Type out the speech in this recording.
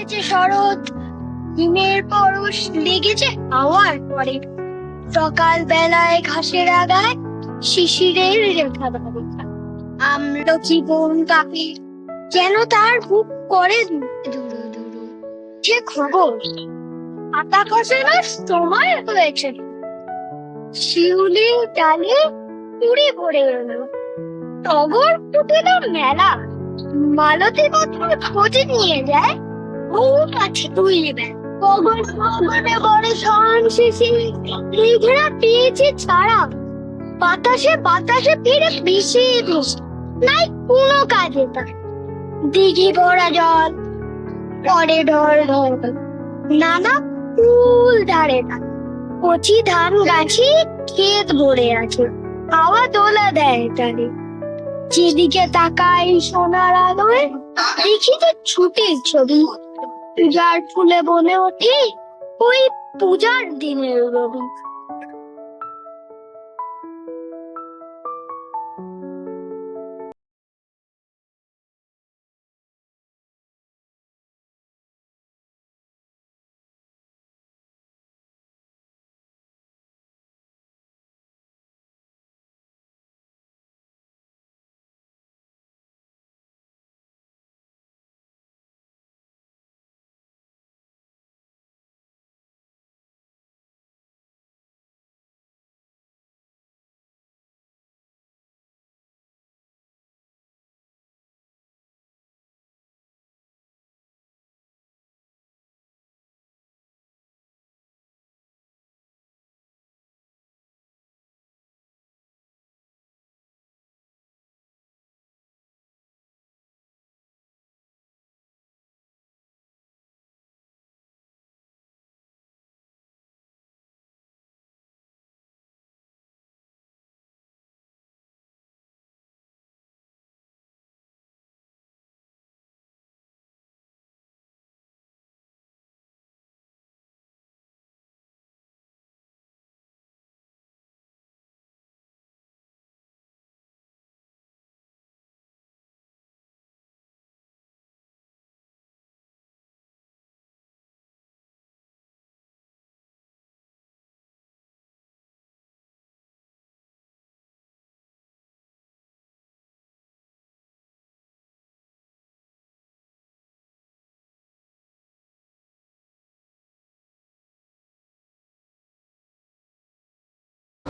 এসেছে শরৎ। হিমের পরশ লেগেছে হাওয়ার পরে। সকাল বেলায় ঘাসের আগায় শিশিরের রেখা বারিকা আমলকি বন কাপে, যেন তার বুক করে দুরু দুরু খবর। খসানোর সময় হয়েছে। ডালে পড়ে এলো। টগর ফুটেল মেলা। মালতী পত্র খোঁজে নিয়ে যায় টগরে বড় পেয়েছে ছাড়া। বাতাসে বাতাসে ফিরে নাই কোনো কাজে দিঘি ভরা জল, পরে ঢল ঢল। নানা ফুল ধারে থাকে কচি ধান গাছে ক্ষেত ভরে আছে। হাওয়া দোলা দেয় তারে। যেদিকে তাকাই সোনার আলোয়, দেখি যে ছুটির ছবি। পূজার ফুলে বনে ওঠে ওই পূজার দিনের রবি